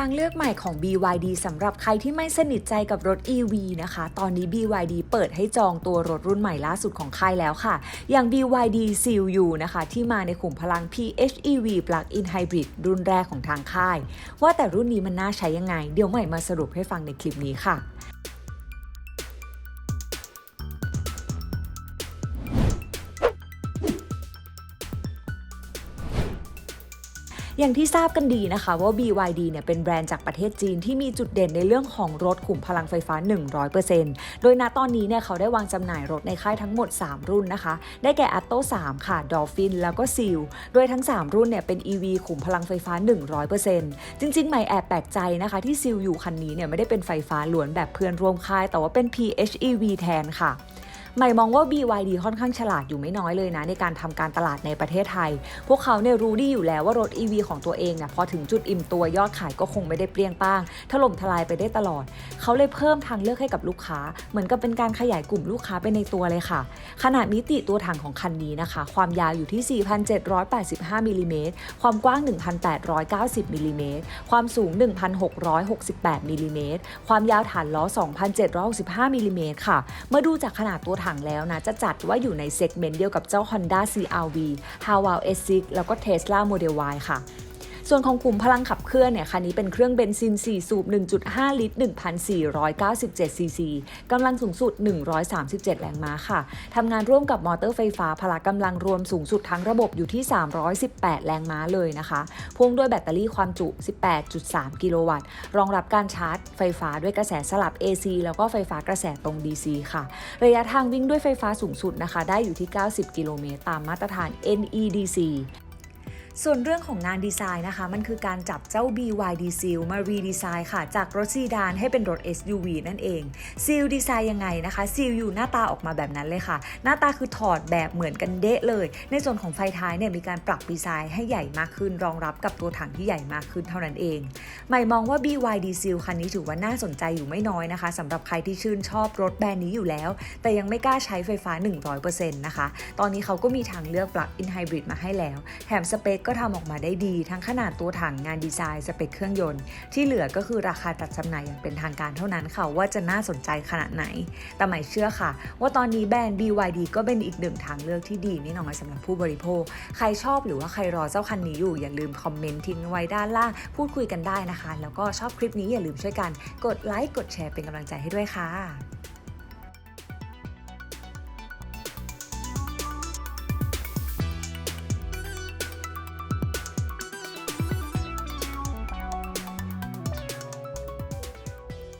ทางเลือกใหม่ของ BYD สำหรับใครที่ไม่สนิทใจกับรถ EV นะคะ ตอนนี้ BYD เปิดให้จองตัวรถรุ่นใหม่ล่าสุดของค่ายแล้วค่ะ อย่าง BYD Seal U นะคะ ที่มาในขุมพลัง PHEV Plug-in Hybrid รุ่นแรกของทางค่าย ว่าแต่รุ่นนี้มันน่าใช้ยังไง เดี๋ยวใหม่มาสรุปให้ฟังในคลิปนี้ค่ะ อย่างที่ทราบกันดีนะคะว่า BYD เนี่ยเป็นแบรนด์จากประเทศจีนที่มีจุดเด่นในเรื่องของรถขุมพลังไฟฟ้า 100%โดยณตอนนี้เนี่ยเขาได้วางจำหน่ายรถในค่ายทั้งหมด 3 รุ่นนะคะ ได้แก่ Atto 3 ค่ะ Dolphin แล้วก็ Seal โดยทั้ง 3 รุ่นเนี่ยเป็น EV ขุมพลังไฟฟ้า 100%จริงๆใหม่แอบแปลกใจนะคะที่ Seal อยู่คันนี้เนี่ยไม่ได้เป็นไฟฟ้าล้วนแบบเพื่อนร่วมค่าย แต่ว่าเป็น PHEV แทนค่ะ ใหม่มองว่า BYD ค่อนข้างฉลาดอยู่ไม่น้อยเลยนะ ในการทำการตลาดในประเทศไทย พวกเขาเนี่ยรู้ดีอยู่แล้วว่ารถ EV ของตัวเองเนี่ยพอถึงจุดอิ่มตัวยอดขายก็คงไม่ได้เปรี้ยงป้าง ถล่มทลายไปได้ตลอด เขาเลยเพิ่มทางเลือกให้กับลูกค้า เหมือนกับเป็นการขยายกลุ่มลูกค้าไปในตัวเลยค่ะ ขนาดมิติตัวถังของคันนี้นะคะ ความยาวอยู่ที่ 4,785มิลลิเมตรความกว้าง 1,890มิลลิเมตรความสูง 1,668มิลลิเมตรความยาวฐานล้อ 2,765มิลลิเมตรค่ะ เมื่อดูจากขนาดตัวถังแล้วนะ จะจัดว่าอยู่ในเซกเมนต์เดียวกับเจ้า Honda CR-V h a w a l S6 แล้วก็ Tesla Model Y ค่ะ ส่วนของกลุ่มพลังขับเคลื่อนเนี่ยคันนี้เป็นเครื่องเบนซิน 4 สูบ 1.5 ลิตร 1,497 ซีซีกำลังสูงสุด 137 แรงม้าค่ะทำงานร่วมกับมอเตอร์ไฟฟ้าพละกำลังรวมสูงสุดทั้งระบบอยู่ที่ 318 แรงม้าเลยนะคะพ่วงด้วยแบตเตอรี่ความจุ 18.3 กิโลวัตต์ รองรับการชาร์จไฟฟ้าด้วยกระแสสลับ AC แล้วก็ไฟฟ้ากระแสตรง DC ค่ะ ระยะทางวิ่งด้วยไฟฟ้าสูงสุดนะคะ ได้อยู่ที่ 90 กิโลเมตรตามมาตรฐาน NEDC ส่วนเรื่องของงานดีไซน์นะคะ มันคือการจับเจ้า BYD Seal มารีดีไซน์ค่ะ จากรถซีดานให้เป็นรถ SUV นั่นเอง Seal ดีไซน์ยังไงนะคะ Seal อยู่หน้าตาออกมาแบบนั้นเลยค่ะ หน้าตาคือถอดแบบเหมือนกันเดะเลย ในส่วนของไฟท้ายเนี่ยมีการปรับดีไซน์ให้ใหญ่มากขึ้น รองรับกับตัวถังที่ใหญ่มากขึ้นเท่านั้นเองใหม่มองว่า BYD Seal คันนี้ถือว่าน่าสนใจอยู่ไม่น้อยนะคะสำหรับใครที่ชื่นชอบรถแบรนด์นี้อยู่แล้ว แต่ยังไม่กล้าใช้ไฟฟ้า 100%นะคะตอนนี้เขาก็มีทางเลือก Plug-in Hybrid มาให้แล้ว แถมสเปคก็ทำออกมาได้ดีทั้งขนาดตัวถังงานดีไซน์สเปคเครื่องยนต์ ที่เหลือก็คือราคาตัดจำหน่ายอย่างเป็นทางการเท่านั้นค่ะว่าจะน่าสนใจขนาดไหน แต่หมายเชื่อค่ะ ว่าตอนนี้แบรนด์ BYD ก็เป็นอีกหนึ่งทางเลือกที่ดีไม่น้อยสำหรับผู้บริโภค ใครชอบหรือว่าใครรอเจ้าคันนี้อยู่อย่าลืมคอมเมนต์ทิ้งไว้ด้านล่างพูดคุยกันได้นะคะ แล้วก็ชอบคลิปนี้อย่าลืมช่วยกัน กดไลค์กดแชร์เป็นกำลังใจให้ด้วยค่ะ